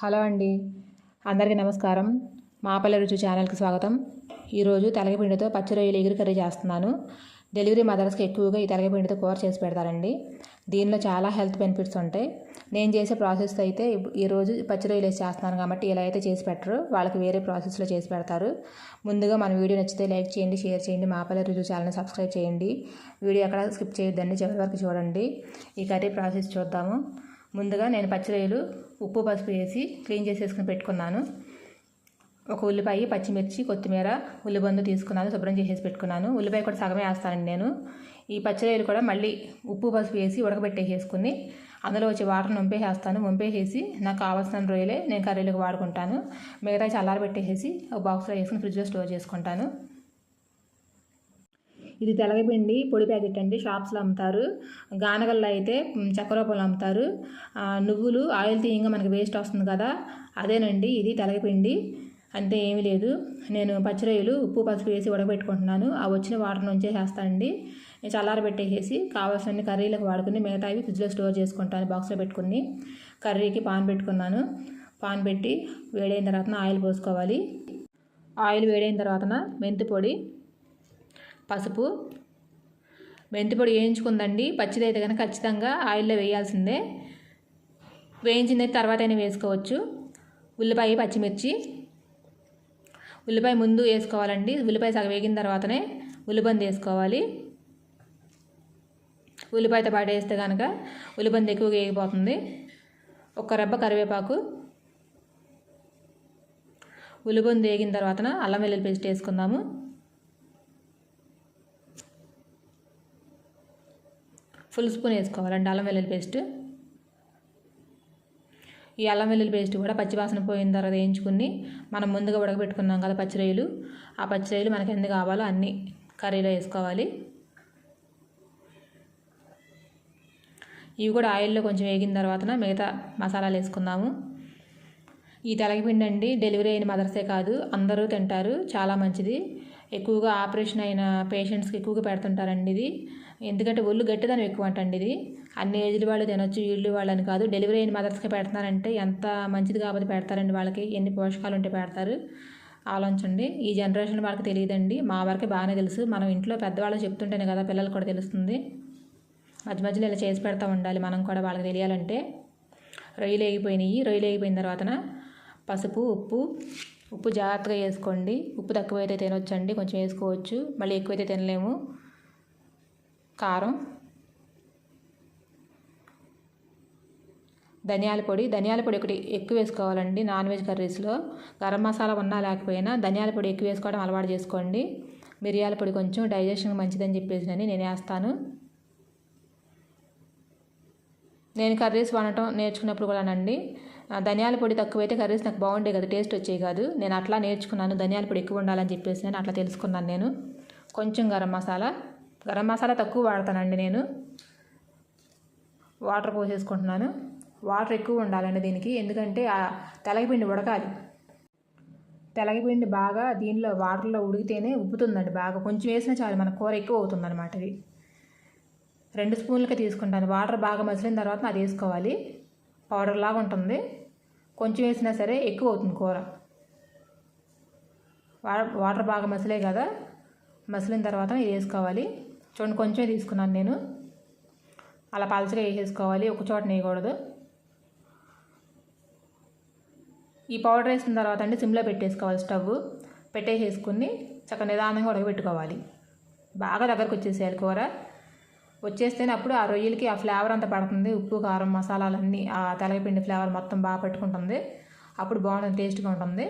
Hello అండి. అందరికీ నమస్కారం. మాపల్లె రుచి ఛానల్కి స్వాగతం. ఈరోజు తలగపిండితో పచ్చి రొయ్యలు ఎగురు కర్రీ చేస్తున్నాను. డెలివరీ మదర్స్కి ఎక్కువగా ఈ తలగపిండితో కూర చేసి పెడతారండి. దీనిలో చాలా హెల్త్ బెనిఫిట్స్ ఉంటాయి. నేను చేసే ప్రాసెస్ అయితే ఈరోజు పచ్చి రొయ్యలు వేసి చేస్తున్నాను కాబట్టి ఇలా అయితే చేసి పెట్టరు. వాళ్ళకి వేరే ప్రాసెస్లో చేసి పెడతారు. ముందుగా మన వీడియో నచ్చితే లైక్ చేయండి షేర్ చేయండి మాపల్లె రుచి ఛానల్ని సబ్స్క్రైబ్ చేయండి. వీడియో ఎక్కడ స్కిప్ చేయొద్దండి చివరి వరకు చూడండి. ఈ కర్రీ ప్రాసెస్ చూద్దాము. ముందుగా నేను పచ్చిరొయ్యలు ఉప్పు పసుపు వేసి క్లీన్ చేసేసుకుని పెట్టుకున్నాను. ఒక ఉల్లిపాయ పచ్చిమిర్చి కొత్తిమీర ఉల్లిబందు తీసుకున్నాను శుభ్రం చేసేసి పెట్టుకున్నాను. ఉల్లిపాయ కూడా సగమే వేస్తానండి నేను. ఈ పచ్చిరొయ్యలు కూడా మళ్ళీ ఉప్పు పసుపు వేసి ఉడకబెట్టేసేసుకుని అందులో వచ్చి వాటర్ వంపేసేస్తాను వంపేసేసి నాకు కావాల్సిన రొయ్యలే నేను కర్రీలకు వాడుకుంటాను. మిగతా చల్లారబెట్టేసేసి ఒక బాక్స్లో వేసుకుని ఫ్రిడ్జ్లో స్టోర్ చేసుకుంటాను. ఇది తెలగపిండి పొడి ప్యాకెట్ అండి. షాప్స్లో అమ్ముతారు. గానగల్లో అయితే మ్, రూపంలో అమ్ముతారు. నువ్వులు ఆయిల్ తీయంగా మనకి వేస్ట్ వస్తుంది కదా అదేనండి. ఇది తెలగపిండి. అంతే ఏమీ లేదు. నేను పచ్చిరొయ్యలు ఉప్పు పసుపు వేసి ఉడకబెట్టుకుంటున్నాను. ఆ వచ్చిన వాటర్ నుంచే చేస్తానండి నేను చల్లార పెట్టేసేసి కావాల్సిన కర్రీలకు వాడుకుని మిగతావి ఫ్రిడ్జ్లో స్టోర్ చేసుకుంటాను బాక్స్లో పెట్టుకుని. కర్రీకి పాన్ పెట్టుకున్నాను. పాన్ పెట్టి వేడైన తర్వాత ఆయిల్ పోసుకోవాలి. ఆయిల్ వేడైన తర్వాత మెంతి పొడి పసుపు. మెంతిపొడి వేయించుకుందండి. పచ్చిదైతే కనుక ఖచ్చితంగా ఆయిల్లో వేయాల్సిందే. వేయించింది తర్వాత అయినా వేసుకోవచ్చు. ఉల్లిపాయ పచ్చిమిర్చి. ఉల్లిపాయ ముందు వేసుకోవాలండి. ఉల్లిపాయ సగం వేగిన తర్వాతనే ఉల్లిబంది వేసుకోవాలి. ఉల్లిపాయతో పాటు వేస్తే కనుక ఉల్లిబంది ఎక్కువగా వేగిపోతుంది. ఒక రెబ్బ కరివేపాకు. ఉల్లిబంది వేగిన తర్వాత అల్లం వెల్లుల్లి పేస్ట్ వేసుకుందాము. ఫుల్ స్పూన్ వేసుకోవాలండి అల్లం వెల్లుల్లి పేస్ట్. ఈ అల్లం వెల్లుల్లి పేస్ట్ కూడా పచ్చివాసన పోయిన తర్వాత వేయించుకుని మనం ముందుగా ఉడకబెట్టుకున్నాం కదా పచ్చిరొయ్యలు. ఆ పచ్చిరొయ్యలు మనకి ఎందుకు కావాలో అన్ని కర్రీలో వేసుకోవాలి. ఇవి కూడా ఆయిల్లో కొంచెం వేగిన తర్వాత మిగతా మసాలాలు వేసుకుందాము. ఈ తెలగపిండి అండి డెలివరీ అయిన మదర్సే కాదు అందరూ తింటారు చాలా మంచిది. ఎక్కువగా ఆపరేషన్ అయిన పేషెంట్స్కి ఎక్కువగా పెడుతుంటారండి ఇది. ఎందుకంటే ఒళ్ళు గట్టిదనం ఎక్కువ అంటండి ఇది. అన్ని ఏజ్ల వాళ్ళు తినొచ్చు వీళ్ళు వాళ్ళని కాదు. డెలివరీ అయిన మదర్స్కి పెడుతున్నారంటే ఎంత మంచిది కాబట్టి పెడతారండి వాళ్ళకి ఎన్ని పోషకాలు ఉంటే పెడతారు. ఆలోచించండి. ఈ జనరేషన్ వాళ్ళకి తెలియదండి. మా వరకే బాగానే తెలుసు. మనం ఇంట్లో పెద్దవాళ్ళు చెప్తుంటేనే కదా పిల్లలు కూడా తెలుస్తుంది. మధ్య మధ్యలో ఇలా చేసి పెడతా ఉండాలి. మనం కూడా వాళ్ళకి తెలియాలంటే. రొయ్యలు వేగిపోయినాయి. రొయ్యలు వేగిపోయిన తర్వాతన పసుపు ఉప్పు ఉప్పు జాగ్రత్తగా వేసుకోండి. ఉప్పు తక్కువైతే తినొచ్చండి. కొంచెం వేసుకోవచ్చు. మళ్ళీ ఎక్కువైతే తినలేము. కారం. ధనియాల పొడి. ధనియాల పొడి ఒకటి ఎక్కువ వేసుకోవాలండి నాన్ వెజ్ కర్రీస్లో. గరం మసాలా ఉన్నా లేకపోయినా ధనియాల పొడి ఎక్కువ వేసుకోవడం అలవాటు చేసుకోండి. మిరియాల పొడి కొంచెం డైజెషన్ మంచిదని చెప్పేసి నేను వేస్తాను. నేను కర్రీస్ వండటం నేర్చుకున్నప్పుడు కూడానండి. ధనియాల పొడి తక్కువైతే కర్రీస్ నాకు బాగుండే కదా టేస్ట్ వచ్చేవి కాదు. నేను అట్లా నేర్చుకున్నాను ధనియాల పొడి ఎక్కువ ఉండాలని చెప్పేసి నేను అట్లా తెలుసుకున్నాను నేను. కొంచెం గరం మసాలా. గరం మసాలా తక్కువ వాడతానండి నేను. వాటర్ పోసేసుకుంటున్నాను. వాటర్ ఎక్కువ ఉండాలండి దీనికి ఎందుకంటే ఆ తెలగపిండి ఉడకాలి. తెలగపిండి బాగా దీనిలో వాటర్లో ఉడికితేనే ఉబ్బుతుందండి బాగా. కొంచెం వేసినా చాలు మన కూర ఎక్కువ అవుతుందన్నమాట ఇది రెండు స్పూన్లకి తీసుకుంటాను. వాటర్ బాగా మసిలిన తర్వాత అది వేసుకోవాలి. పౌడర్ లాగా ఉంటుంది. కొంచెం వేసినా సరే ఎక్కువ అవుతుంది కూర వాటర్ బాగా మసిలే కదా? మసిలిన తర్వాత ఇది వేసుకోవాలి. చూడండి కొంచెమే తీసుకున్నాను నేను. అలా పలచగా వేసేసుకోవాలి. ఒక చోట వేయకూడదు. ఈ పౌడర్ వేసిన తర్వాత అండి సిమ్లో పెట్టేసుకోవాలి స్టవ్. పెట్టేసేసుకుని చక్కగా నిదానంగా ఉడకబెట్టుకోవాలి. బాగా దగ్గరకు వచ్చేసేయాలి కూర. వచ్చేస్తేనే అప్పుడు ఆ రొయ్యలకి ఆ ఫ్లేవర్ అంతా పడుతుంది. ఉప్పు కారం మసాలాలన్నీ ఆ తెలగపిండి ఫ్లేవర్ మొత్తం బాగా పెట్టుకుంటుంది. అప్పుడు బాగుంటుంది టేస్ట్గా ఉంటుంది.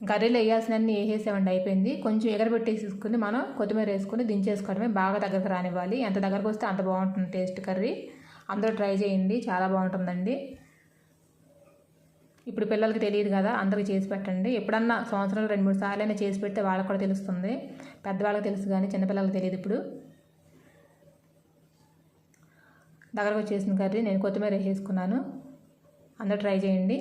కర్రీలో వేయాల్సినవన్నీ వేసేవండి అయిపోయింది. కొంచెం ఎగరబెట్టేసుకుని మనం కొత్తిమీర వేసుకుని దించేసుకోవడమే బాగా దగ్గరకు రానివ్వాలి. ఎంత దగ్గరకు వస్తే అంత బాగుంటుంది టేస్ట్ కర్రీ. అందరూ ట్రై చేయండి చాలా బాగుంటుందండి. ఇప్పుడు పిల్లలకి తెలియదు కదా అందరికీ చేసి పెట్టండి. ఎప్పుడన్నా సంవత్సరంలో రెండు మూడు సార్లు అయినా చేసి పెడితే వాళ్ళకి కూడా తెలుస్తుంది. పెద్దవాళ్ళకి తెలుసు కానీ చిన్నపిల్లలకి తెలియదు ఇప్పుడు. దగ్గరకు వచ్చేసిన కర్రీ నేను కొత్తిమీర వేసేసుకున్నాను అందరూ ట్రై చేయండి.